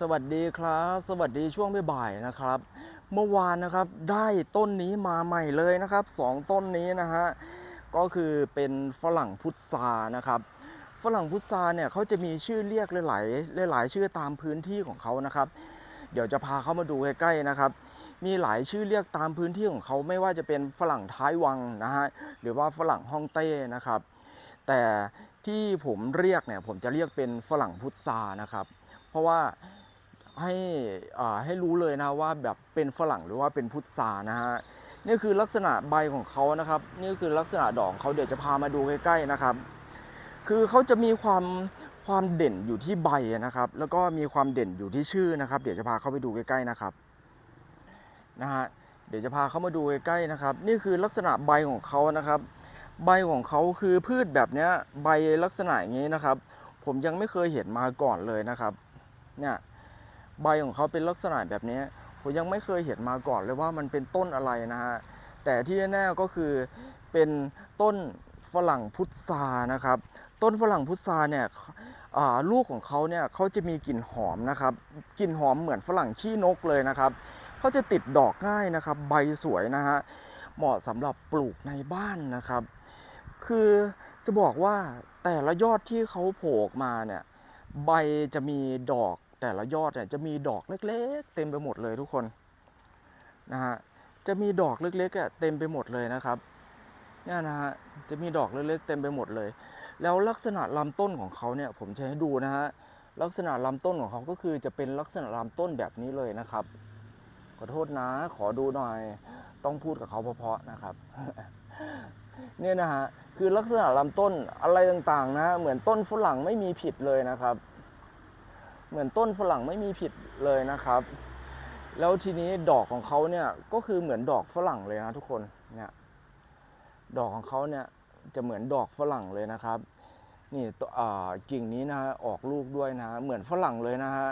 สวัสดีครับ สวัสดีช่วงบ่ายๆนะครับ เมื่อวานนะครับได้ต้นนี้มาใหม่เลยนะครับสองต้นนี้นะฮะก็คือเป็นฝรั่งพุทรานะครับ ฝรั่งพุทราเนี่ยเขาจะมีชื่อเรียกหลายๆหลาย ๆ ชื่อตามพื้นที่ของเขานะครับ เดี๋ยวจะพาเขามาดูใกล้ๆนะครับ มีหลายชื่อเรียกตามพื้นที่ของเขาไม่ว่าจะเป็นฝรั่งท้ายวังนะฮะหรือว่าฝรั่งฮ่องเต้นะครับ แต่ที่ผมเรียกเนี่ยผมจะเรียกเป็นฝรั่งพุทรานะครับ เพราะว่า ให้ให้รู้เลยนะว่าแบบเป็นฝรั่งหรือว่าเป็นพุทรานะฮะนี่คือลักษณะใบของเขานะครับ นี่คือลักษณะดอกเขาเดี๋ยวจะพามาดูใกล้ๆนะครับ คือเขาจะมีความความเด่นอยู่ที่ใบนะครับ แล้วก็มีความเด่นอยู่ที่ชื่อนะครับ เดี๋ยวจะพาเข้าไปดูใกล้ๆนะครับนะฮะเดี๋ยวจะพาเข้ามาดูใกล้ๆนะครับ นี่คือลักษณะใบของเขานะครับ ใบของเขาคือพืชแบบเนี้ยใบลักษณะอย่างนี้นะครับ ผมยังไม่เคยเห็นมาก่อนเลยนะครับ เนี่ย ใบของเขาเป็นลักษณะแบบนี้ผมยังไม่เคยเห็นมาก่อนเลยว่ามันเป็นต้นอะไรนะฮะแต่ที่แน่ๆก็คือเป็นต้นฝรั่งพุทรานะครับ ต้นฝรั่งพุทราเนี่ยลูกของเขาเนี่ยเขาจะมีกลิ่นหอมนะครับกลิ่นหอมเหมือนฝรั่งขี้นกเลยนะครับเขาจะติดดอกง่ายนะครับ ใบสวยนะฮะเหมาะสำหรับปลูกในบ้านนะครับ คือจะบอกว่าแต่ละยอดที่เขาโผล่มาเนี่ยใบจะมีดอก แต่ละยอดเนี่ยจะมีดอกเล็กๆ เต็มไปหมดเลยทุกคนนะฮะจะมีดอกเล็กๆอะเต็มไปหมดเลยนะครับเนี่ยนะฮะจะมีดอกเล็กๆเต็มไปหมดเลย แล้วลักษณะลำต้นของเขาเนี่ยผมจะให้ดูนะฮะลักษณะลำต้นของเขาก็คือจะเป็นลักษณะลำต้นแบบนี้เลยนะครับขอโทษนะขอดูหน่อยต้องพูดกับเขาเพาะๆนะครับเนี่ยนะฮะคือลักษณะลำต้นอะไรต่างๆนะ เหมือนต้นฝรั่งไม่มีผิดเลยนะครับ เหมือนต้นฝรั่งไม่มีผิดเลยนะครับ แล้วทีนี้ดอกของเขาเนี่ยก็คือเหมือนดอกฝรั่งเลยนะทุกคนเนี่ยดอกของเขาเนี่ยจะเหมือนดอกฝรั่งเลยนะครับ นี่ตอ่ากิ่งนี้นะฮะออกลูกด้วยนะฮะเหมือนฝรั่งเลยนะฮะ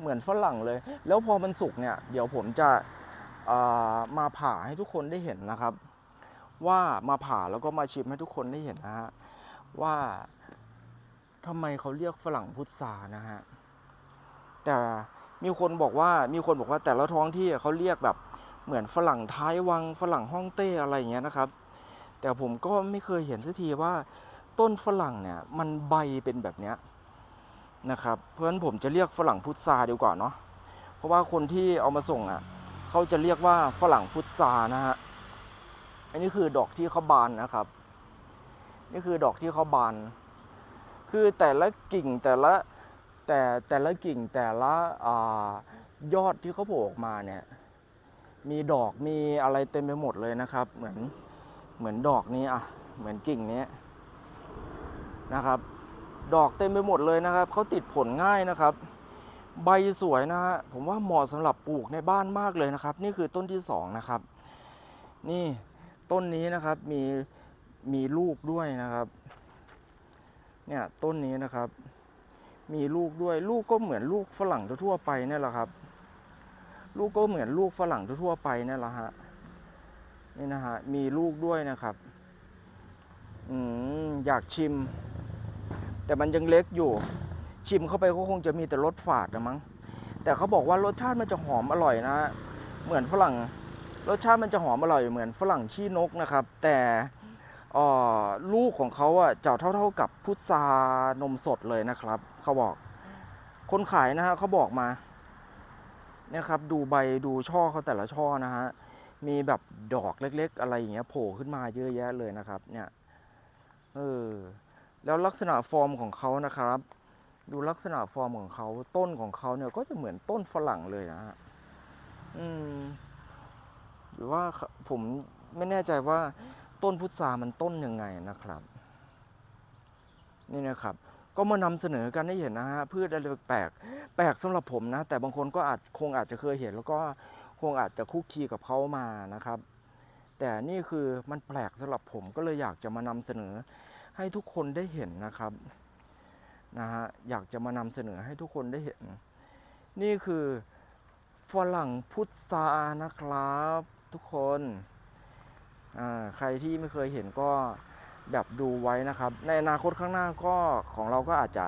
เหมือนฝรั่งเลย แล้วพอมันสุกเนี่ยเดี๋ยวผมจะามาผ่าให้ทุกคนได้เห็นนะครับ ว่ามาผ่าแล้วก็มาชิมให้ทุกคนได้เห็นนะฮะว่า ทำไมเขาเรียกฝรั่งพุทรานะฮะ แต่มีคนบอกว่ามีคนบอกว่าแต่ละท้องที่เขาเรียกแบบเหมือนฝรั่งท้ายวังฝรั่งฮ่องเต้อะไรอย่างเงี้ยนะครับ แต่ผมก็ไม่เคยเห็นสักทีว่าต้นฝรั่งเนี่ยมันใบเป็นแบบเนี้ยนะครับ เพราะฉะนั้นผมจะเรียกฝรั่งพุทราดีกว่าเนาะเพราะว่าคนที่เอามาส่งอะเขาจะเรียกว่าฝรั่งพุทรานะฮะอันนี้คือดอกที่เขาบานนะครับ นี่คือดอกที่เขาบาน คือแต่ละกิ่งแต่ละแต่แต่ละกิ่งแต่ละอยอดที่เขาโผล่ออกมาเนี่ยมีดอกมีอะไรเต็มไปหมดเลยนะครับ เหมือนเหมือนดอกนี้อะเหมือนกิ่งนี้นะครับ ดอกเต็มไปหมดเลยนะครับเขาติดผลง่ายนะครับ ใบสวยนะฮะผมว่าเหมาะสำหรับปลูกในบ้านมากเลยนะครับ นี่คือต้นที่สองนะครับ นี่ต้นนี้นะครับมีมีลูกด้วยนะครับ เนี่ยต้นนี้นะครับ มีลูกด้วยลูกก็เหมือนลูกฝรั่งทั่วไปเนี่ยแหละครับ ลูกก็เหมือนลูกฝรั่งทั่วไปเนี่ยแหละฮะนี่นะฮะมีลูกด้วยนะครับอืมอยากชิม แต่มันยังเล็กอยู่ ชิมเข้าไปก็คงจะมีแต่รสฝาดนะมั้งแต่เขาบอกว่ารสชาติมันจะหอมอร่อยนะฮะเหมือนฝรั่ง รสชาติมันจะหอมอร่อยเหมือนฝรั่งขี้นกนะครับ แต่ ลูกของเขาอะจะเท่าๆกับพุทรานมสดเลยนะครับ เขาบอกคนขายนะฮะเขาบอกมาเนี่ยครับดูใบดูช่อเขาแต่ละช่อนะฮะมีแบบดอกเล็ก ๆ อะไรอย่างเงี้ยโผล่ขึ้นมาเยอะแยะเลยนะครับ เนี่ยเออแล้วลักษณะฟอร์มของเขานะครับ ดูลักษณะฟอร์มของเขาต้นของเขาเนี่ยก็จะเหมือนต้นฝรั่งเลยนะฮะอืมหรือว่าผมไม่แน่ใจว่า ต้นพุทรามันต้นยังไงนะครับ นี่นะครับ ก็มานำเสนอกันให้เห็นนะฮะพืชอะไรแปลกแปลกสำหรับผมนะ แต่บางคนก็อาจคงอาจจะเคยเห็น แล้วก็คงอาจจะคุกคีกับเขามานะครับ แต่นี่คือมันแปลกสำหรับผมก็เลยอยากจะมานำเสนอให้ทุกคนได้เห็นนะครับนะฮะอยากจะมานำเสนอให้ทุกคนได้เห็น นี่คือฝรั่งพุทรานะครับ ทุกคน ใครที่ไม่เคยเห็นก็แบบดูไว้นะครับ ในอนาคตข้างหน้าก็ของเราก็อาจจะ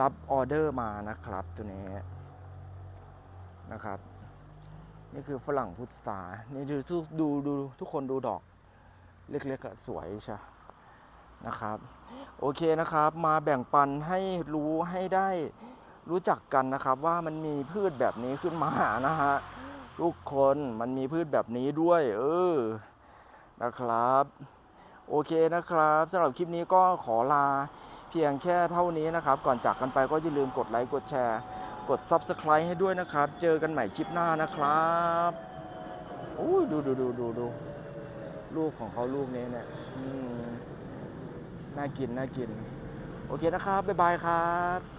รับออเดอร์มานะครับตัวนี้นะครับ นี่คือฝรั่งพุทรานี่ดูทุกดูดูทุกคนดูดอก เล็กๆสวยใช่นะครับ โอเคนะครับ มาแบ่งปันให้รู้ให้ได้รู้จักกันนะครับ ว่ามันมีพืชแบบนี้ขึ้นมานะฮะทุกคนมันมีพืชแบบนี้ด้วย เออ นะครับ โอเคนะครับสำหรับคลิปนี้ก็ขอลาเพียงแค่เท่านี้นะครับ ก่อนจากกันไปก็อย่าลืมกดไลค์กดแชร์ กด Subscribe ให้ด้วยนะครับ เจอกันใหม่คลิปหน้านะครับโอ้ยดูดูดูดูดูลูกของเขาลูกนี้เนี่ยน่ากินน่ากิน โอเคนะครับ บ๊ายบายครับ